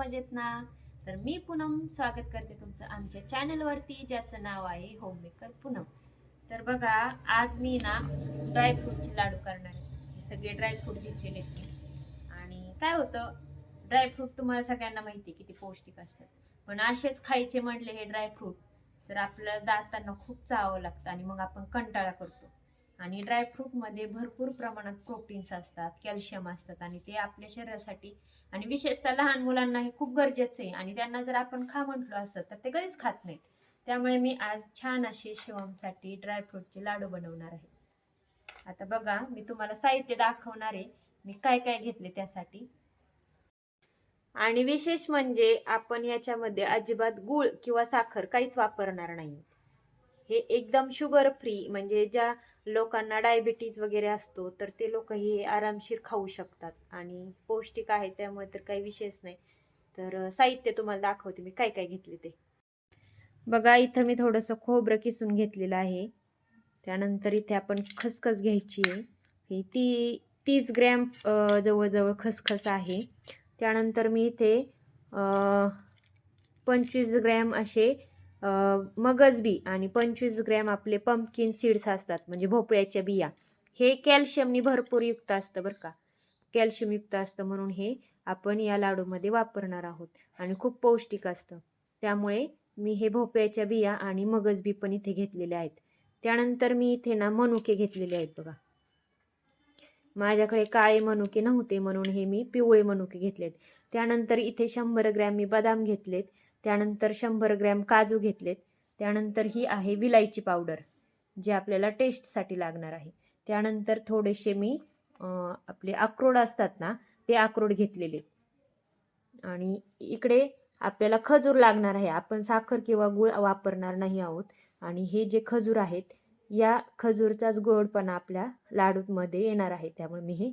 मजेत ना? तर मी पूनम स्वागत करते तुमचं आमच्या चॅनलवरती ज्याचं नाव आहे होममेकर पूनम. तर बघा आज मी ना ड्रायफ्रूटचे लाडू करणार आहे. सगळे ड्रायफ्रूट घेतलेले आहेत आणि काय होतं ड्रायफ्रूट तुम्हाला सगळ्यांना माहिती आहे किती पौष्टिक असतात. पण असेच खायचे म्हटले हे ड्रायफ्रूट तर आपल्याला दातांना खूप चावावं लागतं आणि मग आपण कंटाळा करतो. आणि ड्रायफ्रूटमध्ये भरपूर प्रमाणात प्रोटीन्स असतात कॅल्शियम असतात आणि ते आपल्या शरीरासाठी आणि विशेषतः लहान मुलांना हे खूप गरजेचं आहे. आणि त्यांना जर आपण खा म्हटलो असं तर ते कधीच खात नाहीत. त्यामुळे मी आज छान असे शिवमसाठी ड्रायफ्रूटचे लाडू बनवणार आहे. आता बघा मी तुम्हाला साहित्य दाखवणार आहे. मी काय काय घेतले त्यासाठी. आणि विशेष म्हणजे आपण याच्यामध्ये अजिबात गूळ किंवा साखर काहीच वापरणार नाही. हे एकदम शुगर फ्री म्हणजे ज्या लोकांना डायबिटीज वगैरे असतो तर ते लोक हे आरामशीर खाऊ शकतात. आणि पौष्टिक आहे त्यामुळे तर काही विशेष नाही. तर साहित्य तुम्हाला दाखवते मी काय काय घेतले ते. बघा इथं मी थोडंसं खोबरं किसून घेतलेलं आहे. त्यानंतर इथे आपण खसखस घ्यायची आहे. ही ती तीस ग्रॅम जवळजवळ खसखस आहे. त्यानंतर मी इथे पंचवीस ग्रॅम असे मगज बी आणि पंचवीस ग्रॅम आपले पंपकिन सीड्स असतात म्हणजे भोपळ्याच्या बिया. हे कॅल्शियमनी भरपूर युक्त असतं बरं का. कॅल्शियमयुक्त असतं म्हणून हे आपण या लाडूमध्ये वापरणार आहोत आणि खूप पौष्टिक असतं. त्यामुळे मी हे भोपळ्याच्या बिया आणि मगज बी पण इथे घेतलेले आहेत. त्यानंतर मी इथे ना मनुके घेतलेले आहेत बघा. माझ्याकडे काळे मनुके नव्हते म्हणून हे मी पिवळे मनुके घेतलेत. त्यानंतर इथे शंभर ग्रॅम मी बदाम घेतलेत. त्यानंतर शंभर ग्रॅम काजू घेतलेत. त्यानंतर ही आहे विलायची पावडर जे आपल्याला टेस्टसाठी लागणार आहे. त्यानंतर थोडेसे मी आपले अक्रोड असतात ना ते अक्रोड घेतलेले आणि इकडे आपल्याला खजूर लागणार आहे. आपण साखर किंवा गूळ वापरणार नाही आहोत. आणि हे जे खजूर आहेत या खजूरचाच गोडपणा आपल्या लाडूमध्ये येणार आहे. त्यामुळे मी हे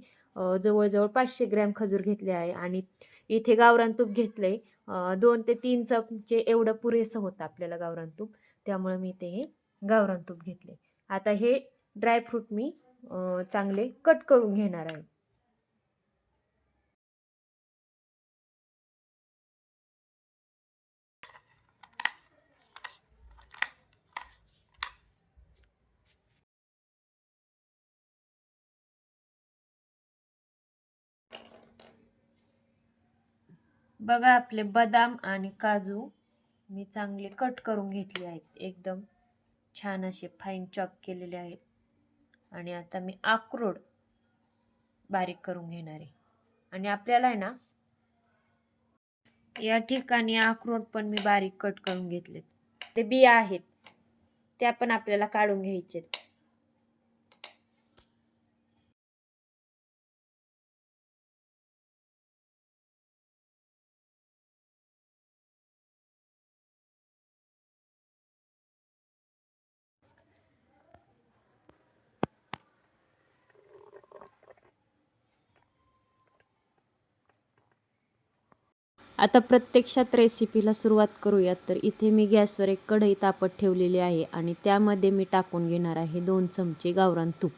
जवळजवळ पाचशे ग्रॅम खजूर घेतले आहे. आणि इथे गावरान तूप घेतलं आहे दोन ते तीन चमचे एवढं पुरेसं होतं आपल्याला गावरान तूप. त्यामुळे मी ते हे गावरान तूप घेतले. आता हे ड्रायफ्रूट मी चांगले कट करून घेणार आहे. बघा आपले बदाम आणि काजू मी चांगले कट करून घेतले आहेत. एकदम छान असे फाईन चॉप केलेले आहेत. आणि आता मी अक्रोड बारीक करून घेणार आहे. आणि आपल्याला आहे ना या ठिकाणी अक्रोड पण मी बारीक कट करून घेतलेत. ते बिया आहेत त्या पण आपल्याला काढून घ्यायचेत. आता प्रत्यक्षात रेसिपीला सुरुवात करूयात. तर इथे मी गॅसवर एक कढई तापत ठेवलेली आहे आणि त्यामध्ये मी टाकून घेणार आहे दोन चमचे गावरान तूप.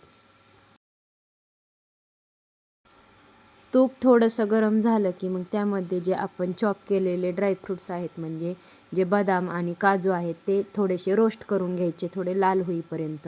तूप थोडंसं गरम झालं की मग त्यामध्ये जे आपण चॉप केलेले ड्रायफ्रुट्स आहेत म्हणजे जे बदाम आणि काजू आहेत ते थोडेसे रोस्ट करून घ्यायचे थोडे लाल होईपर्यंत.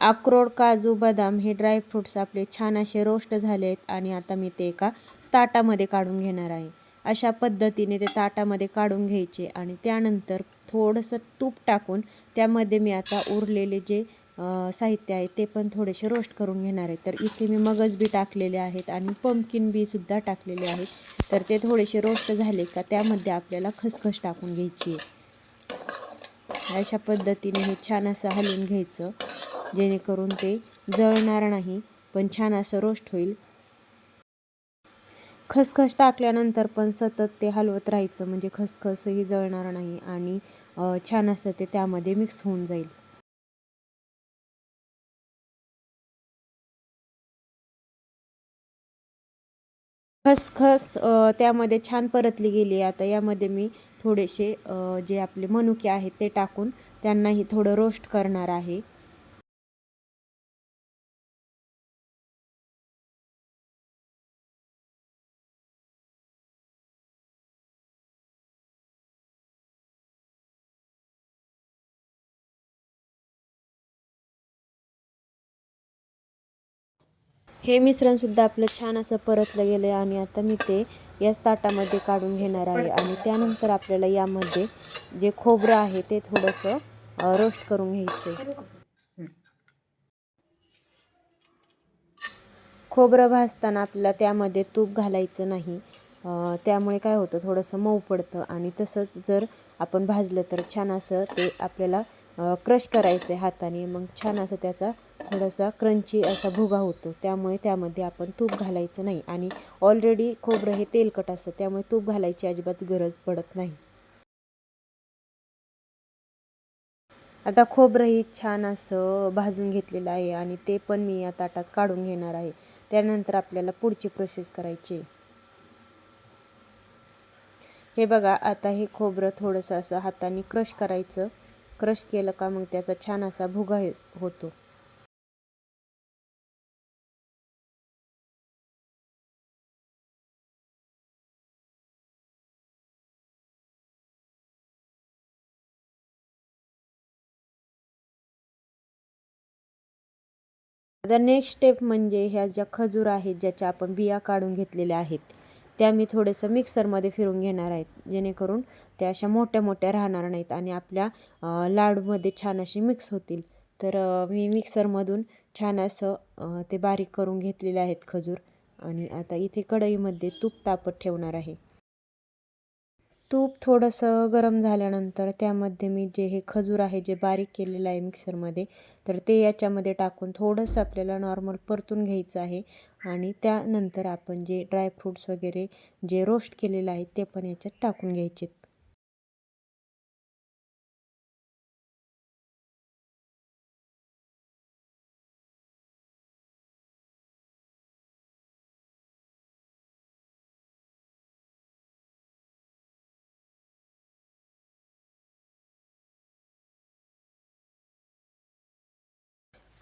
अक्रोड काजू बदाम हे ड्रायफ्रूट्स आपले छान असे रोस्ट झाले आहेत आणि आता मी ते एका ताटामध्ये काढून घेणार आहे. अशा पद्धतीने ते ताटामध्ये काढून घ्यायचे आणि त्यानंतर थोडंसं तूप टाकून त्यामध्ये मी आता उरलेले जे साहित्य आहे ते पण थोडेसे रोस्ट करून घेणार आहे. तर इथे मी मगज बी टाकलेले आहेत आणि पंपकिन बीसुद्धा टाकलेले आहेत. तर ते थोडेसे रोस्ट झाले का त्यामध्ये आपल्याला खसखस टाकून घ्यायची आहे. अशा पद्धतीने हे छान असं हलवून घ्यायचं. जेणेकरून ते जळणार नाही पण छान असं रोस्ट होईल. खसखस टाकल्यानंतर पण सतत ते हलवत राहायचं म्हणजे खसखसही जळणार नाही आणि छान असं ते त्यामध्ये मिक्स होऊन जाईल. खसखस त्यामध्ये छान परतली गेली. आता यामध्ये मी थोडेसे जे आपले मनुके आहेत ते टाकून त्यांनाही थोडं रोस्ट करणार आहे. हे मिश्रणसुद्धा आपलं छान असं परतलं गेलं आहे आणि आता मी ते याच ताटामध्ये काढून घेणार आहे. आणि त्यानंतर आपल्याला यामध्ये जे खोबरं आहे ते थोडंसं रोस्ट करून घ्यायचं आहे खोबरं भाजताना आपल्याला त्यामध्ये तूप घालायचं नाही. त्यामुळे काय होतं थोडंसं मऊ पडतं आणि तसंच जर आपण भाजलं तर छान असं ते आपल्याला क्रश करायचं आहे हाताने. मग छान असं त्याचा थोडासा क्रंची असा भुगा होतो. त्यामुळे त्यामध्ये आपण तूप घालायचं नाही. आणि ऑलरेडी खोबरं हे तेलकट असतं. त्यामुळे तूप घालायची अजिबात गरज पडत नाही. आता खोबरंही छान असं भाजून घेतलेलं आहे. आणि ते पण मी या ताटात काढून घेणार आहे. त्यानंतर आपल्याला पुढची प्रोसेस करायची. आहे. हे बघा आता हे खोबरं थोडंसं असं हाताने क्रश करायचं. क्रश केलं का मग त्याचा छान असा भुगा हे- होतो. आता नेक्स्ट स्टेप म्हणजे ह्या ज्या खजूर आहेत ज्याच्या आपण बिया काढून घेतलेल्या आहेत त्या मी थोडंसं मिक्सरमध्ये फिरून घेणार आहेत जेणेकरून त्या अशा मोठ्या मोठ्या राहणार नाहीत आणि आपल्या लाडूमध्ये छान असे मिक्स होतील. तर मी मिक्सरमधून छान असं ते बारीक करून घेतलेले आहेत खजूर आणि आता इथे कढईमध्ये तूप तापत ठेवणार आहे. तूप थोडंसं गरम झाल्यानंतर त्यामध्ये मी जे हे खजूर आहे जे बारीक केलेलं आहे मिक्सरमध्ये तर ते याच्यामध्ये टाकून थोडंसं आपल्याला नॉर्मल परतून घ्यायचं आहे. आणि त्यानंतर आपण जे ड्रायफ्रूट्स वगैरे जे रोस्ट केलेलं आहे ते पण याच्यात टाकून घ्यायचे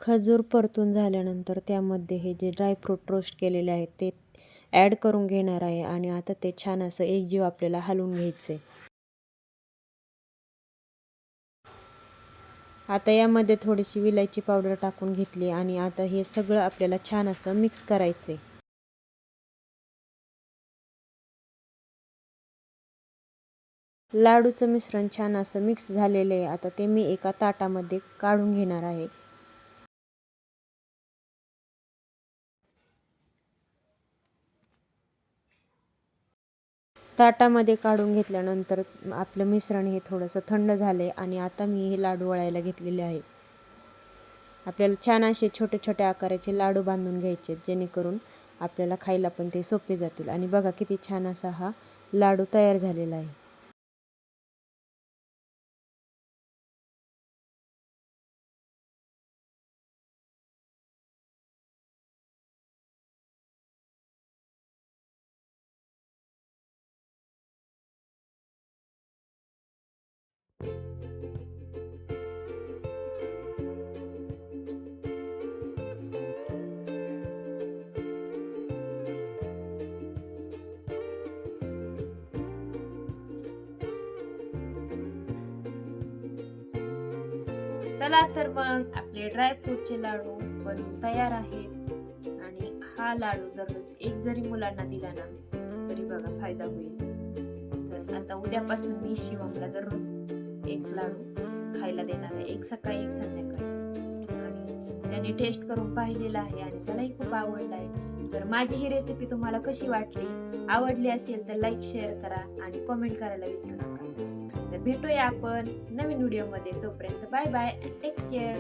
खजूर परतून झाल्यानंतर त्यामध्ये हे जे ड्रायफ्रूट रोस्ट केलेले आहेत ते ॲड करून घेणार आहे आणि आता ते छान असं एकजीव आपल्याला हलवून घ्यायचं आहे आता यामध्ये थोडीशी विलायची पावडर टाकून घेतली आणि आता हे सगळं आपल्याला छान असं मिक्स करायचं आहे लाडूचं मिश्रण छान असं मिक्स झालेलं आहे. आता ते मी एका ताटामध्ये काढून घेणार आहे. ताटामध्ये काढून घेतल्यानंतर आपलं मिश्रण हे थोडंसं थंड झाले आणि आता मी हे लाडू वळायला घेतलेले आहे. आपल्याला छान असे छोटे छोटे आकाराचे लाडू बांधून घ्यायचे जेणेकरून आपल्याला खायला पण ते सोपे जातील. आणि बघा किती छान असा हा लाडू तयार झालेला आहे. चला तर मग आपले ड्रायफ्रूटचे लाडू बनवून तयार आहेत. आणि हा लाडू दररोज एक जरी मुलांना दिला ना तरी बघा फायदा होईल. तर आता उद्यापासून मी शिवमला दररोज एक लाडू खायला देणार आहे एक सकाळी एक संध्याकाळी. आणि त्याने टेस्ट करून पाहिलेला आहे आणि त्यालाही खूप आवडला आहे. तर माझी ही रेसिपी तुम्हाला कशी वाटली आवडली असेल तर लाईक शेअर करा आणि कमेंट करायला विसरू नका. तर भेटूया आपण नवीन व्हिडिओमध्ये तोपर्यंत बाय बाय टेक केअर